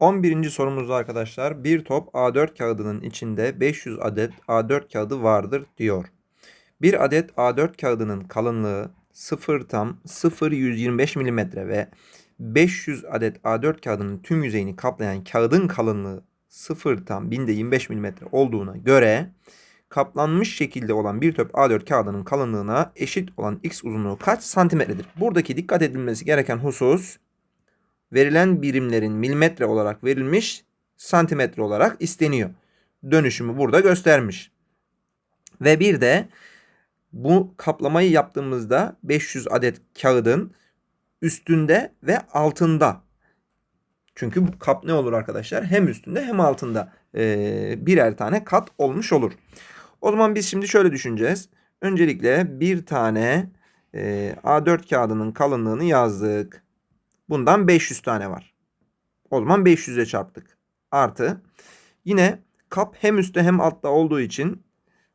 11. sorumuzda arkadaşlar bir top A4 kağıdının içinde 500 adet A4 kağıdı vardır diyor. Bir adet A4 kağıdının kalınlığı 0 tam 0,125 mm ve 500 adet A4 kağıdının tüm yüzeyini kaplayan kağıdın kalınlığı 0 tam binde 25 mm olduğuna göre kaplanmış şekilde olan bir top A4 kağıdının kalınlığına eşit olan x uzunluğu kaç santimetredir? Buradaki dikkat edilmesi gereken husus verilen birimlerin milimetre olarak verilmiş, santimetre olarak isteniyor. Dönüşümü burada göstermiş. Ve bir de bu kaplamayı yaptığımızda 500 adet kağıdın üstünde ve altında. Çünkü bu kap ne olur arkadaşlar? Hem üstünde hem altında ee, birer tane kat olmuş olur. O zaman biz şimdi şöyle düşüneceğiz. Öncelikle bir tane e, A4 kağıdının kalınlığını yazdık. Bundan 500 tane var. O zaman 500'e çarptık. Artı yine kap hem üstte hem altta olduğu için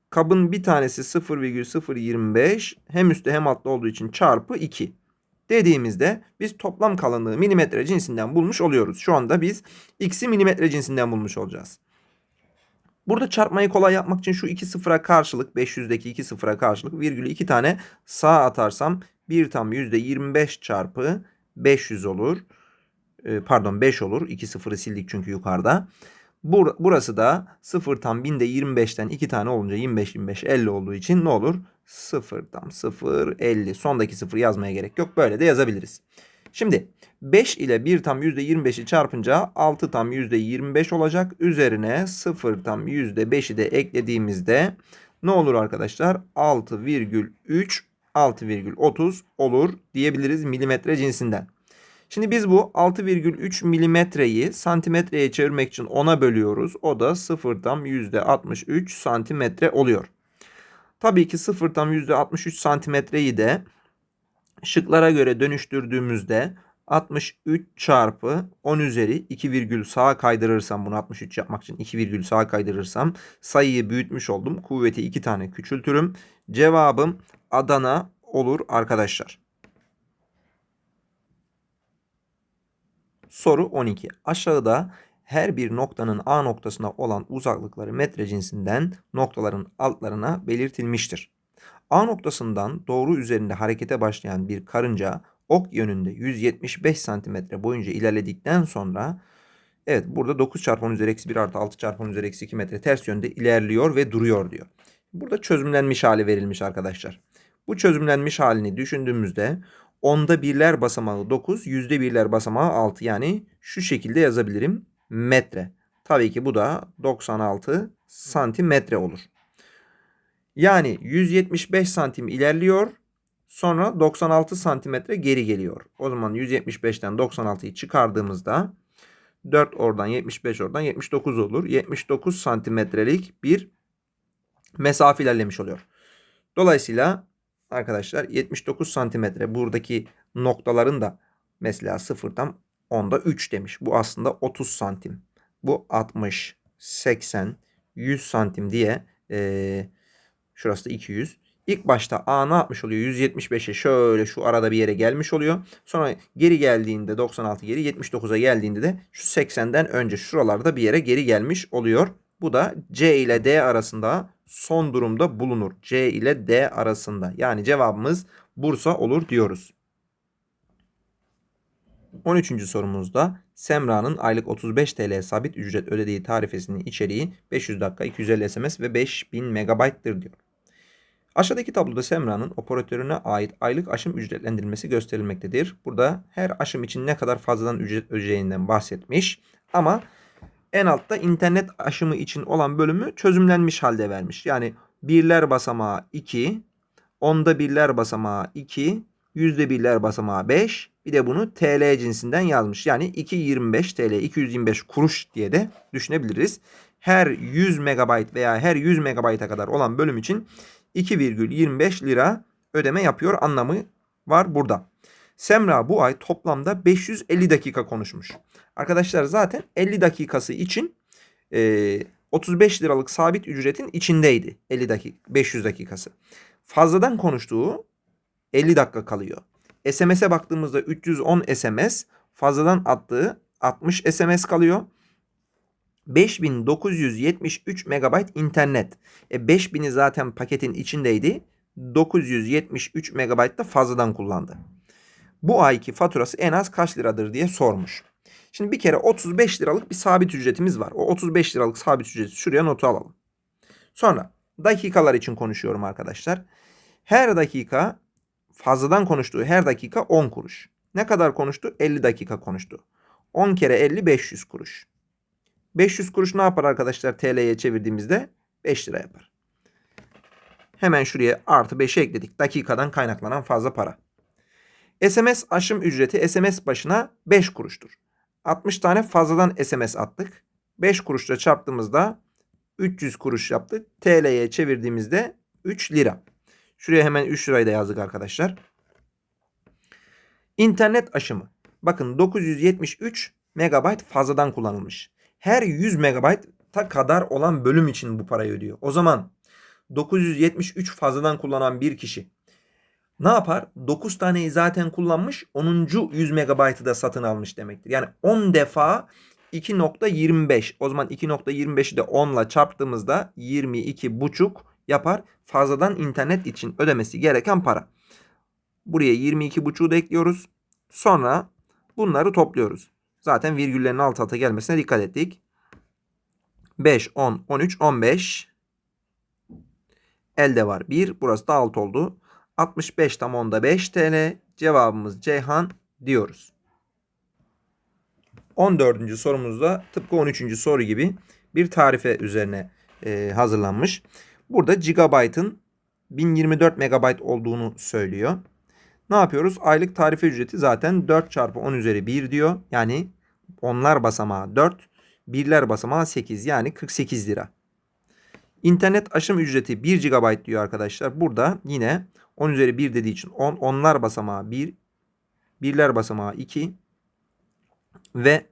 kabın bir tanesi 0,025 hem üstte hem altta olduğu için çarpı 2 dediğimizde biz toplam kalınlığı milimetre cinsinden bulmuş oluyoruz. Şu anda biz x'i milimetre cinsinden bulmuş olacağız. Burada çarpmayı kolay yapmak için şu iki sıfıra karşılık 500'deki iki sıfıra karşılık virgülü iki tane sağa atarsam 1 tam %25 çarpı 500 olur. E, pardon 5 olur. 2 sıfırı sildik çünkü yukarıda. Bur burası da 0 tam binde 25'ten 2 tane olunca 25 25 50 olduğu için ne olur? 0 tam 0 50. Sondaki 0 yazmaya gerek yok. Böyle de yazabiliriz. Şimdi 5 ile 1 tam %25'i çarpınca 6 tam %25 olacak. Üzerine 0 tam %5'i de eklediğimizde ne olur arkadaşlar? 6,3 6,30 olur diyebiliriz milimetre cinsinden. Şimdi biz bu 6,3 milimetreyi santimetreye çevirmek için 10'a bölüyoruz. O da 0 tam %63 santimetre oluyor. Tabii ki 0 tam %63 santimetreyi de şıklara göre dönüştürdüğümüzde 63 çarpı 10 üzeri 2 virgül sağa kaydırırsam bunu 63 yapmak için 2 virgül sağa kaydırırsam sayıyı büyütmüş oldum. Kuvveti 2 tane küçültürüm. Cevabım Adana olur arkadaşlar. Soru 12. Aşağıda her bir noktanın A noktasına olan uzaklıkları metre cinsinden noktaların altlarına belirtilmiştir. A noktasından doğru üzerinde harekete başlayan bir karınca ok yönünde 175 cm boyunca ilerledikten sonra evet burada 9 çarpı 10 üzeri eksi 1 artı 6 çarpı 10 üzeri eksi 2 metre ters yönde ilerliyor ve duruyor diyor. Burada çözümlenmiş hali verilmiş arkadaşlar. Bu çözümlenmiş halini düşündüğümüzde onda birler basamağı 9, yüzde birler basamağı 6. Yani şu şekilde yazabilirim. Metre. Tabii ki bu da 96 santimetre olur. Yani 175 santim ilerliyor. Sonra 96 santimetre geri geliyor. O zaman 175'ten 96'yı çıkardığımızda 4 oradan 75 oradan 79 olur. 79 santimetrelik bir mesafe ilerlemiş oluyor. Dolayısıyla arkadaşlar 79 santimetre buradaki noktaların da mesela sıfırdan onda 3 demiş. Bu aslında 30 santim. Bu 60, 80, 100 santim diye ee, şurası da 200. İlk başta A ne yapmış oluyor? 175'e şöyle şu arada bir yere gelmiş oluyor. Sonra geri geldiğinde 96 geri 79'a geldiğinde de şu 80'den önce şuralarda bir yere geri gelmiş oluyor. Bu da C ile D arasında son durumda bulunur. C ile D arasında. Yani cevabımız Bursa olur diyoruz. 13. sorumuzda Semra'nın aylık 35 TL sabit ücret ödediği tarifesinin içeriği 500 dakika 250 SMS ve 5000 MB'tır diyor. Aşağıdaki tabloda Semra'nın operatörüne ait aylık aşım ücretlendirilmesi gösterilmektedir. Burada her aşım için ne kadar fazladan ücret ödeyeceğinden bahsetmiş. Ama en altta internet aşımı için olan bölümü çözümlenmiş halde vermiş. Yani birler basamağı 2, onda birler basamağı 2, yüzde birler basamağı 5. Bir de bunu TL cinsinden yazmış. Yani 2.25 TL 225 kuruş diye de düşünebiliriz. Her 100 MB veya her 100 MB'a kadar olan bölüm için 2,25 lira ödeme yapıyor anlamı var burada. Semra bu ay toplamda 550 dakika konuşmuş. Arkadaşlar zaten 50 dakikası için e, 35 liralık sabit ücretin içindeydi. 50 dakika 500 dakikası. Fazladan konuştuğu 50 dakika kalıyor. SMS'e baktığımızda 310 SMS fazladan attığı 60 SMS kalıyor. 5973 MB internet. E 5000'i zaten paketin içindeydi. 973 MB da fazladan kullandı. Bu ayki faturası en az kaç liradır diye sormuş. Şimdi bir kere 35 liralık bir sabit ücretimiz var. O 35 liralık sabit ücreti şuraya notu alalım. Sonra dakikalar için konuşuyorum arkadaşlar. Her dakika fazladan konuştuğu her dakika 10 kuruş. Ne kadar konuştu? 50 dakika konuştu. 10 kere 50 500 kuruş. 500 kuruş ne yapar arkadaşlar TL'ye çevirdiğimizde? 5 lira yapar. Hemen şuraya artı 5'e ekledik. Dakikadan kaynaklanan fazla para. SMS aşım ücreti SMS başına 5 kuruştur. 60 tane fazladan SMS attık. 5 kuruşla çarptığımızda 300 kuruş yaptı. TL'ye çevirdiğimizde 3 lira. Şuraya hemen 3 lirayı da yazdık arkadaşlar. İnternet aşımı. Bakın 973 megabayt fazladan kullanılmış. Her 100 megabayta kadar olan bölüm için bu parayı ödüyor. O zaman 973 fazladan kullanan bir kişi ne yapar? 9 taneyi zaten kullanmış. 10. 100 megabaytı da satın almış demektir. Yani 10 defa 2.25. O zaman 2.25'i de 10 ile çarptığımızda 22,5 yapar. Fazladan internet için ödemesi gereken para. Buraya 22,5'u da ekliyoruz. Sonra bunları topluyoruz. Zaten virgüllerin alt alta gelmesine dikkat ettik. 5, 10, 13, 15. Elde var 1. Burası da 6 oldu. 65 tam onda 5 TL. Cevabımız Ceyhan diyoruz. 14. sorumuzda tıpkı 13. soru gibi bir tarife üzerine e, hazırlanmış. Burada gigabyte'ın 1024 megabayt olduğunu söylüyor. Ne yapıyoruz? Aylık tarife ücreti zaten 4 çarpı 10 üzeri 1 diyor. Yani onlar basamağı 4, birler basamağı 8 yani 48 lira. İnternet aşım ücreti 1 GB diyor arkadaşlar. Burada yine 10 üzeri 1 dediği için 10, onlar basamağı 1, birler basamağı 2 ve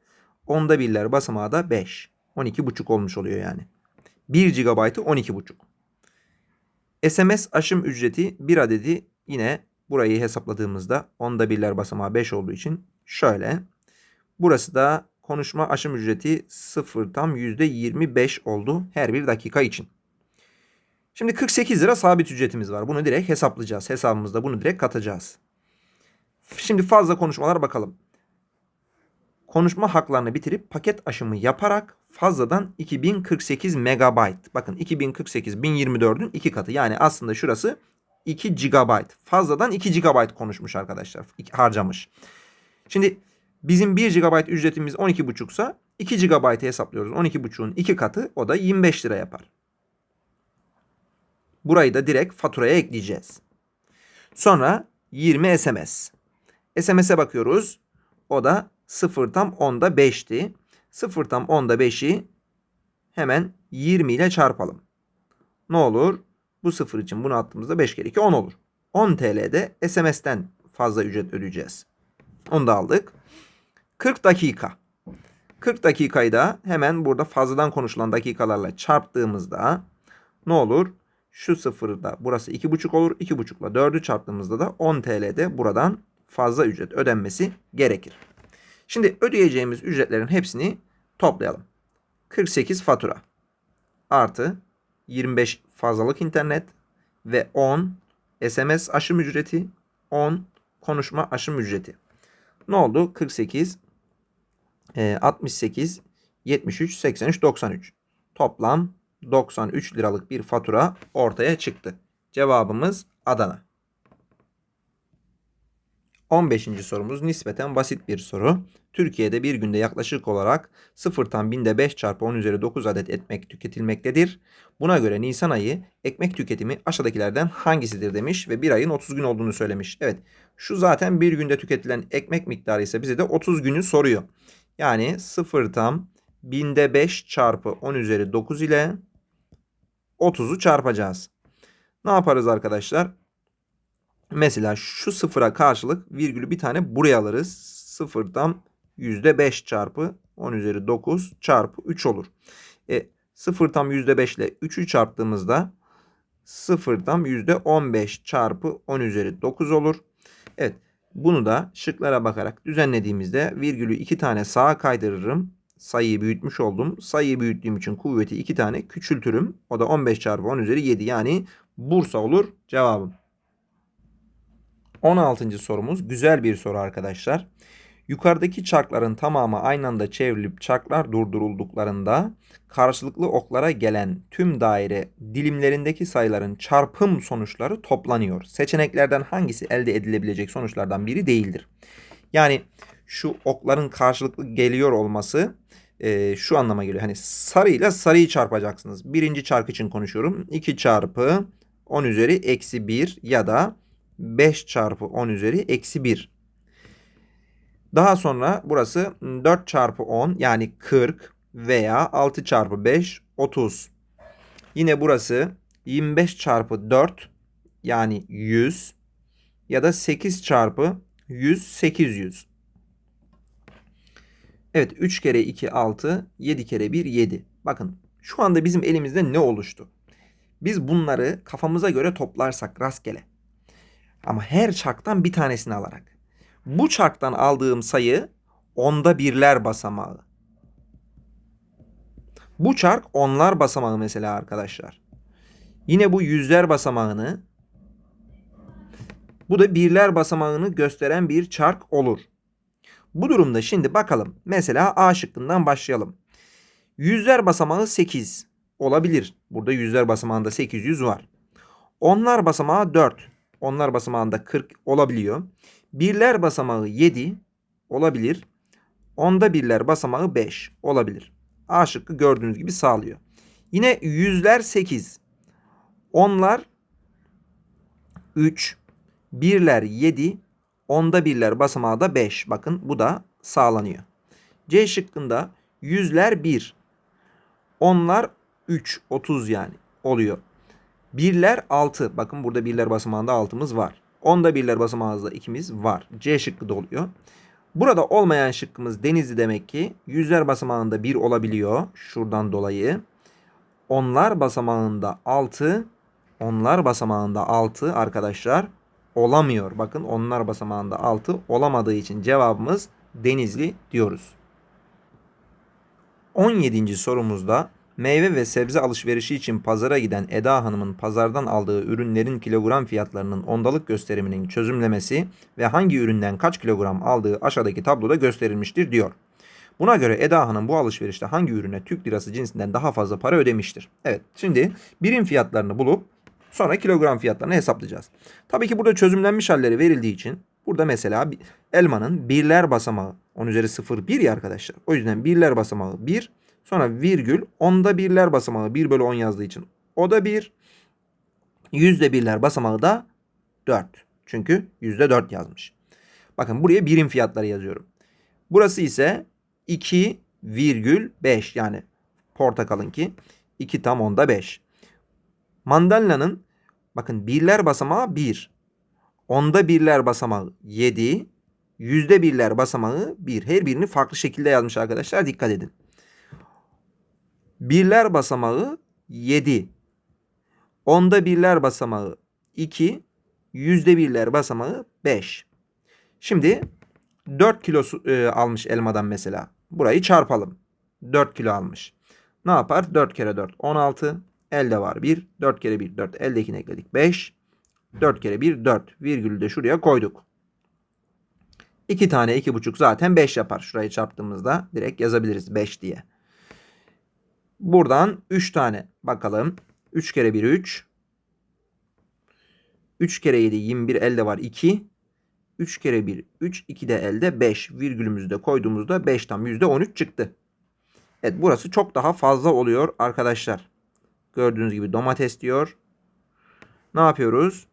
onda birler basamağı da 5. 12,5 olmuş oluyor yani. 1 GB'ı 12,5. SMS aşım ücreti 1 adedi yine burayı hesapladığımızda onda birler basamağı 5 olduğu için şöyle. Burası da konuşma aşım ücreti 0 tam %25 oldu her bir dakika için. Şimdi 48 lira sabit ücretimiz var. Bunu direkt hesaplayacağız. Hesabımızda bunu direkt katacağız. Şimdi fazla konuşmalara bakalım. Konuşma haklarını bitirip paket aşımı yaparak fazladan 2048 megabayt. Bakın 2048 1024'ün iki katı. Yani aslında şurası 2 GB. Fazladan 2 GB konuşmuş arkadaşlar. Harcamış. Şimdi bizim 1 GB ücretimiz 12,5 ise 2 GB'ı hesaplıyoruz. 12,5'un 2 katı o da 25 lira yapar. Burayı da direkt faturaya ekleyeceğiz. Sonra 20 SMS. SMS'e bakıyoruz. O da 0 tam 10'da 5'ti. 0 tam 10'da 5'i hemen 20 ile çarpalım. Ne olur? Bu 0 için bunu attığımızda 5 kere 2 10 olur. 10 TL'de SMS'ten fazla ücret ödeyeceğiz. Onu da aldık. 40 dakika. 40 dakikayı da hemen burada fazladan konuşulan dakikalarla çarptığımızda ne olur? Şu sıfırda burası 2,5 olur. 2,5 ile 4'ü çarptığımızda da 10 TL'de buradan fazla ücret ödenmesi gerekir. Şimdi ödeyeceğimiz ücretlerin hepsini toplayalım. 48 fatura artı 25 fazlalık internet ve 10 SMS aşım ücreti 10 konuşma aşım ücreti. Ne oldu? 48 68 73 83 93. Toplam 93 liralık bir fatura ortaya çıktı. Cevabımız Adana. 15. sorumuz nispeten basit bir soru. Türkiye'de bir günde yaklaşık olarak 0'tan binde 5 çarpı 10 üzeri 9 adet ekmek tüketilmektedir. Buna göre Nisan ayı ekmek tüketimi aşağıdakilerden hangisidir demiş ve bir ayın 30 gün olduğunu söylemiş. Evet şu zaten bir günde tüketilen ekmek miktarı ise bize de 30 günü soruyor. Yani 0 tam binde 5 çarpı 10 üzeri 9 ile 30'u çarpacağız. Ne yaparız arkadaşlar? Mesela şu sıfıra karşılık virgülü bir tane buraya alırız. Sıfırdan %5 çarpı 10 üzeri 9 çarpı 3 olur. E, sıfır tam %5 ile 3'ü çarptığımızda sıfır tam %15 çarpı 10 üzeri 9 olur. Evet Bunu da şıklara bakarak düzenlediğimizde virgülü iki tane sağa kaydırırım. Sayıyı büyütmüş oldum. Sayıyı büyüttüğüm için kuvveti iki tane küçültürüm. O da 15 çarpı 10 üzeri 7 yani Bursa olur cevabım. 16. sorumuz güzel bir soru arkadaşlar. Yukarıdaki çarkların tamamı aynı anda çevrilip çarklar durdurulduklarında karşılıklı oklara gelen tüm daire dilimlerindeki sayıların çarpım sonuçları toplanıyor. Seçeneklerden hangisi elde edilebilecek sonuçlardan biri değildir? Yani şu okların karşılıklı geliyor olması e, şu anlama geliyor. Hani sarıyla sarıyı çarpacaksınız. Birinci çark için konuşuyorum. 2 çarpı 10 üzeri eksi 1 ya da 5 çarpı 10 üzeri eksi 1. Daha sonra burası 4 çarpı 10 yani 40 veya 6 çarpı 5 30. Yine burası 25 çarpı 4 yani 100 ya da 8 çarpı 100 800. Evet 3 kere 2 6 7 kere 1 7. Bakın şu anda bizim elimizde ne oluştu? Biz bunları kafamıza göre toplarsak rastgele. Ama her çarktan bir tanesini alarak. Bu çarktan aldığım sayı onda birler basamağı. Bu çark onlar basamağı mesela arkadaşlar. Yine bu yüzler basamağını bu da birler basamağını gösteren bir çark olur. Bu durumda şimdi bakalım. Mesela A şıkkından başlayalım. Yüzler basamağı 8 olabilir. Burada yüzler basamağında 800 var. Onlar basamağı 4. Onlar basamağında 40 olabiliyor. Birler basamağı 7 olabilir. Onda birler basamağı 5 olabilir. A şıkkı gördüğünüz gibi sağlıyor. Yine yüzler 8. Onlar 3. Birler 7. Onda birler basamağı da 5. Bakın bu da sağlanıyor. C şıkkında yüzler 1. Onlar 3. 30 yani oluyor. Birler 6. Bakın burada birler basamağında 6'mız var. Onda birler basamağımızda ikimiz var. C şıkkı da oluyor. Burada olmayan şıkkımız Denizli demek ki yüzler basamağında 1 olabiliyor. Şuradan dolayı. Onlar basamağında 6. Onlar basamağında 6 arkadaşlar olamıyor. Bakın onlar basamağında 6 olamadığı için cevabımız Denizli diyoruz. 17. sorumuzda Meyve ve sebze alışverişi için pazara giden Eda Hanım'ın pazardan aldığı ürünlerin kilogram fiyatlarının ondalık gösteriminin çözümlemesi ve hangi üründen kaç kilogram aldığı aşağıdaki tabloda gösterilmiştir diyor. Buna göre Eda Hanım bu alışverişte hangi ürüne Türk lirası cinsinden daha fazla para ödemiştir? Evet şimdi birim fiyatlarını bulup sonra kilogram fiyatlarını hesaplayacağız. Tabii ki burada çözümlenmiş halleri verildiği için burada mesela elmanın birler basamağı 10 üzeri 0 1 ya arkadaşlar. O yüzden birler basamağı 1 Sonra virgül onda birler basamağı 1 bölü 10 yazdığı için o da 1. Yüzde birler basamağı da 4. Çünkü yüzde 4 yazmış. Bakın buraya birim fiyatları yazıyorum. Burası ise 2 virgül 5 yani portakalın ki 2 tam onda 5. Mandalina'nın bakın birler basamağı 1. Onda birler basamağı 7. Yüzde birler basamağı 1. Her birini farklı şekilde yazmış arkadaşlar. Dikkat edin. Birler basamağı 7. Onda birler basamağı 2. Yüzde birler basamağı 5. Şimdi 4 kilo e, almış elmadan mesela. Burayı çarpalım. 4 kilo almış. Ne yapar? 4 kere 4 16. Elde var 1. 4 kere 1 4. Eldekini ekledik 5. 4 kere 1 4. Virgülü de şuraya koyduk. 2 tane 2,5 zaten 5 yapar. Şurayı çarptığımızda direkt yazabiliriz 5 diye. Buradan 3 tane bakalım. 3 kere 1 3. 3 kere 7 21 elde var 2. 3 kere 1 3 2 de elde 5 virgülümüzü de koyduğumuzda 5 tam %13 çıktı. Evet burası çok daha fazla oluyor arkadaşlar. Gördüğünüz gibi domates diyor. Ne yapıyoruz?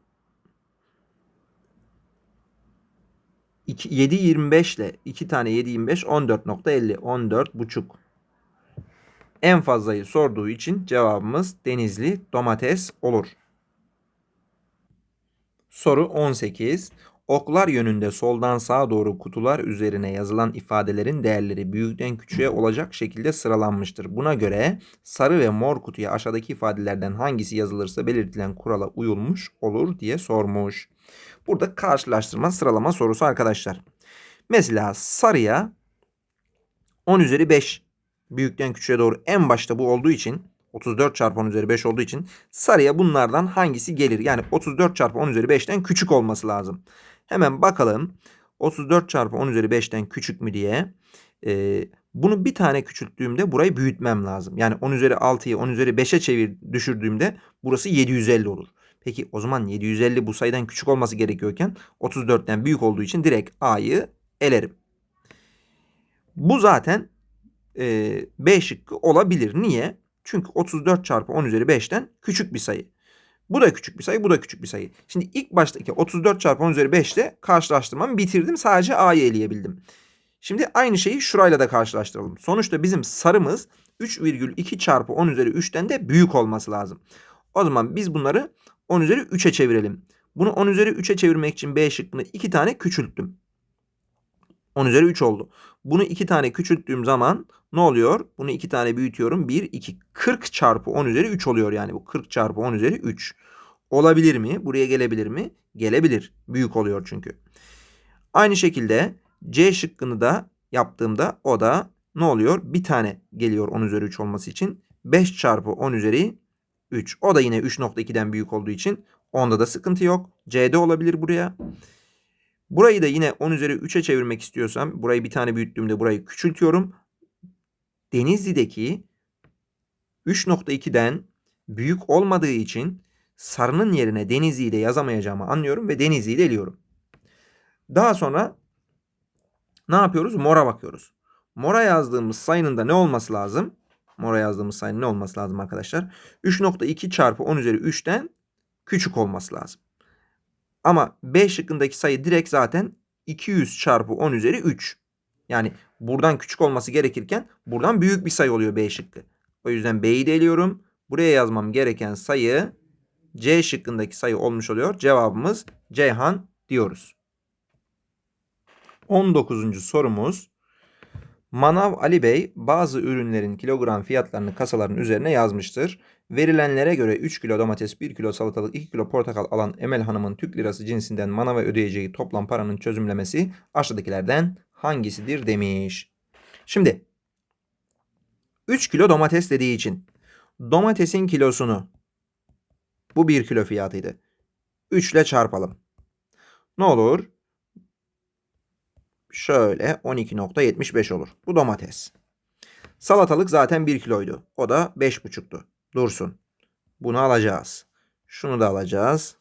2, 7 25 ile 2 tane 7 25 14.50 14 buçuk en fazlayı sorduğu için cevabımız Denizli domates olur. Soru 18. Oklar yönünde soldan sağa doğru kutular üzerine yazılan ifadelerin değerleri büyükten küçüğe olacak şekilde sıralanmıştır. Buna göre sarı ve mor kutuya aşağıdaki ifadelerden hangisi yazılırsa belirtilen kurala uyulmuş olur diye sormuş. Burada karşılaştırma sıralama sorusu arkadaşlar. Mesela sarıya 10 üzeri 5 büyükten küçüğe doğru en başta bu olduğu için 34 çarpı 10 üzeri 5 olduğu için sarıya bunlardan hangisi gelir? Yani 34 çarpı 10 üzeri 5'ten küçük olması lazım. Hemen bakalım 34 çarpı 10 üzeri 5'ten küçük mü diye. Ee, bunu bir tane küçülttüğümde burayı büyütmem lazım. Yani 10 üzeri 6'yı 10 üzeri 5'e çevir düşürdüğümde burası 750 olur. Peki o zaman 750 bu sayıdan küçük olması gerekiyorken 34'ten büyük olduğu için direkt A'yı elerim. Bu zaten e, B şıkkı olabilir. Niye? Çünkü 34 çarpı 10 üzeri 5'ten küçük bir sayı. Bu da küçük bir sayı, bu da küçük bir sayı. Şimdi ilk baştaki 34 çarpı 10 üzeri 5 ile karşılaştırmamı bitirdim. Sadece A'yı eleyebildim. Şimdi aynı şeyi şurayla da karşılaştıralım. Sonuçta bizim sarımız 3,2 çarpı 10 üzeri 3'ten de büyük olması lazım. O zaman biz bunları 10 üzeri 3'e çevirelim. Bunu 10 üzeri 3'e çevirmek için B şıkkını 2 tane küçülttüm. 10 üzeri 3 oldu. Bunu 2 tane küçülttüğüm zaman ne oluyor? Bunu 2 tane büyütüyorum. 1, 2. 40 çarpı 10 üzeri 3 oluyor yani bu. 40 çarpı 10 üzeri 3. Olabilir mi? Buraya gelebilir mi? Gelebilir. Büyük oluyor çünkü. Aynı şekilde C şıkkını da yaptığımda o da ne oluyor? Bir tane geliyor 10 üzeri 3 olması için. 5 çarpı 10 üzeri 3. O da yine 3.2'den büyük olduğu için onda da sıkıntı yok. C'de olabilir buraya. Burayı da yine 10 üzeri 3'e çevirmek istiyorsam burayı bir tane büyüttüğümde burayı küçültüyorum. Denizli'deki 3.2'den büyük olmadığı için sarının yerine Denizli'yi de yazamayacağımı anlıyorum ve Denizli'yi de eliyorum. Daha sonra ne yapıyoruz? Mora bakıyoruz. Mora yazdığımız sayının da ne olması lazım? Mora yazdığımız sayının ne olması lazım arkadaşlar? 3.2 çarpı 10 üzeri 3'ten küçük olması lazım. Ama B şıkkındaki sayı direkt zaten 200 çarpı 10 üzeri 3. Yani buradan küçük olması gerekirken buradan büyük bir sayı oluyor B şıkkı. O yüzden B'yi de eliyorum. Buraya yazmam gereken sayı C şıkkındaki sayı olmuş oluyor. Cevabımız Ceyhan diyoruz. 19. sorumuz. Manav Ali Bey bazı ürünlerin kilogram fiyatlarını kasaların üzerine yazmıştır. Verilenlere göre 3 kilo domates, 1 kilo salatalık, 2 kilo portakal alan Emel Hanım'ın Türk lirası cinsinden manava ödeyeceği toplam paranın çözümlemesi aşağıdakilerden hangisidir demiş. Şimdi 3 kilo domates dediği için domatesin kilosunu bu 1 kilo fiyatıydı. 3 ile çarpalım. Ne olur? Şöyle 12.75 olur. Bu domates. Salatalık zaten 1 kiloydu. O da 5,5'tu. Dursun. Bunu alacağız. Şunu da alacağız.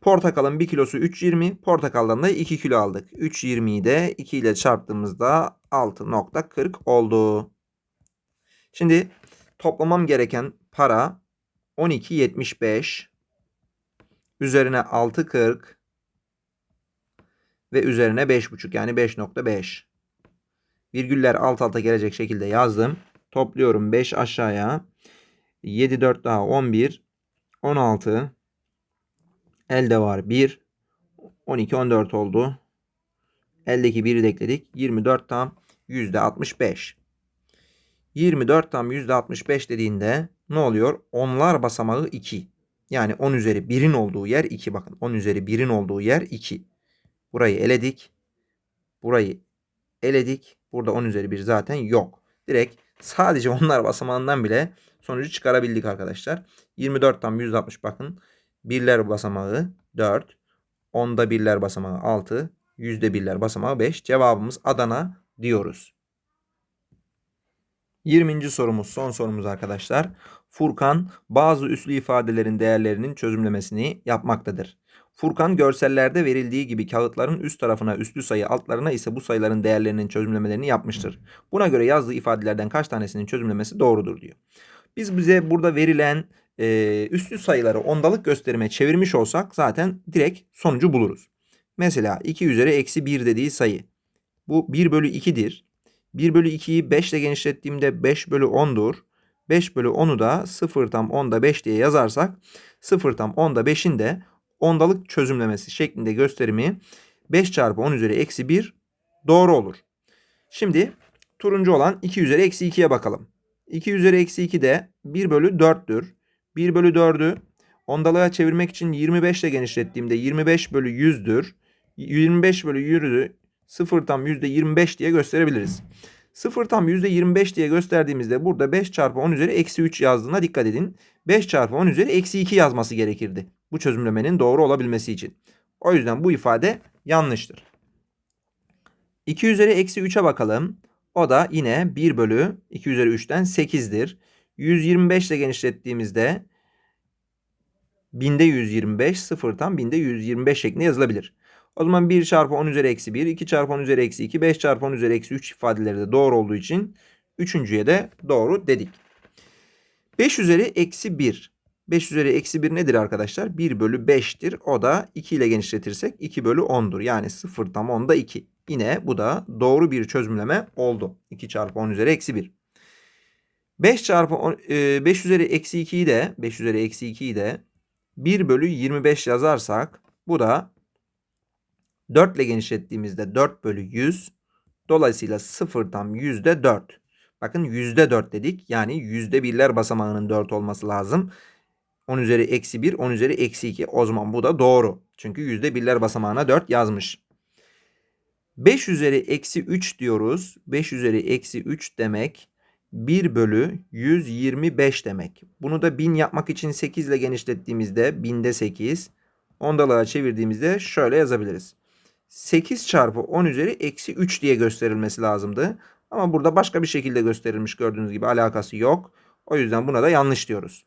Portakalın 1 kilosu 3.20. Portakaldan da 2 kilo aldık. 3.20'yi de 2 ile çarptığımızda 6.40 oldu. Şimdi toplamam gereken para 12.75 üzerine 6.40 ve üzerine 5.5 yani 5.5. Virgüller alt alta gelecek şekilde yazdım. Topluyorum 5 aşağıya. 7 4 daha 11 16 elde var 1 12 14 oldu. Eldeki 1'i de ekledik. 24 tam %65. 24 tam %65 dediğinde ne oluyor? Onlar basamağı 2. Yani 10 üzeri 1'in olduğu yer 2 bakın. 10 üzeri 1'in olduğu yer 2. Burayı eledik. Burayı eledik. Burada 10 üzeri 1 zaten yok. Direkt sadece onlar basamağından bile sonucu çıkarabildik arkadaşlar. 24'ten 160 bakın. Birler basamağı 4. Onda birler basamağı 6. Yüzde birler basamağı 5. Cevabımız Adana diyoruz. 20. sorumuz son sorumuz arkadaşlar. Furkan bazı üslü ifadelerin değerlerinin çözümlemesini yapmaktadır. Furkan görsellerde verildiği gibi kağıtların üst tarafına üslü sayı altlarına ise bu sayıların değerlerinin çözümlemelerini yapmıştır. Buna göre yazdığı ifadelerden kaç tanesinin çözümlemesi doğrudur diyor. Biz bize burada verilen e, üslü sayıları ondalık gösterime çevirmiş olsak zaten direkt sonucu buluruz. Mesela 2 üzeri eksi 1 dediği sayı. Bu 1 bölü 2'dir. 1 bölü 2'yi 5 ile genişlettiğimde 5 bölü 10'dur. 5 bölü 10'u da 0 tam 10'da 5 diye yazarsak 0 tam 10'da 5'in de ondalık çözümlemesi şeklinde gösterimi 5 çarpı 10 üzeri eksi 1 doğru olur. Şimdi turuncu olan 2 üzeri eksi 2'ye bakalım. 2 üzeri eksi 2 de 1 bölü 4'tür. 1 bölü 4'ü ondalığa çevirmek için 25 ile genişlettiğimde 25 bölü 100'dür. 25 bölü 100'ü 0 tam %25 diye gösterebiliriz. 0 tam %25 diye gösterdiğimizde burada 5 çarpı 10 üzeri eksi 3 yazdığına dikkat edin. 5 çarpı 10 üzeri eksi 2 yazması gerekirdi. Bu çözümlemenin doğru olabilmesi için. O yüzden bu ifade yanlıştır. 2 üzeri eksi 3'e bakalım. O da yine 1 bölü 2 üzeri 3'ten 8'dir. 125 ile genişlettiğimizde binde 125 sıfır tam binde 125 şeklinde yazılabilir. O zaman 1 çarpı 10 üzeri eksi 1, 2 çarpı 10 üzeri eksi 2, 5 çarpı 10 üzeri eksi 3 ifadeleri de doğru olduğu için üçüncüye de doğru dedik. 5 üzeri eksi 1. 5 üzeri eksi 1 nedir arkadaşlar? 1 bölü 5'tir. O da 2 ile genişletirsek 2 bölü 10'dur. Yani 0 tam 10'da 2. Yine bu da doğru bir çözümleme oldu. 2 çarpı 10 üzeri eksi 1. 5 çarpı 10, e, 5 üzeri eksi 2'yi de 5 üzeri eksi 2'yi de 1 bölü 25 yazarsak bu da 4 ile genişlettiğimizde 4 bölü 100. Dolayısıyla 0 tam yüzde 4. Bakın yüzde 4 dedik. Yani yüzde birler basamağının 4 olması lazım. 10 üzeri eksi 1, 10 üzeri eksi 2. O zaman bu da doğru. Çünkü yüzde birler basamağına 4 yazmış. 5 üzeri eksi 3 diyoruz. 5 üzeri eksi 3 demek 1 bölü 125 demek. Bunu da 1000 yapmak için 8 ile genişlettiğimizde binde 8. Ondalığa çevirdiğimizde şöyle yazabiliriz. 8 çarpı 10 üzeri eksi 3 diye gösterilmesi lazımdı. Ama burada başka bir şekilde gösterilmiş gördüğünüz gibi alakası yok. O yüzden buna da yanlış diyoruz.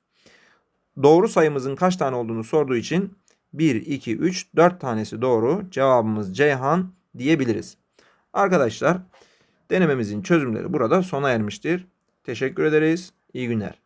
Doğru sayımızın kaç tane olduğunu sorduğu için 1, 2, 3, 4 tanesi doğru. Cevabımız Ceyhan diyebiliriz. Arkadaşlar denememizin çözümleri burada sona ermiştir. Teşekkür ederiz. İyi günler.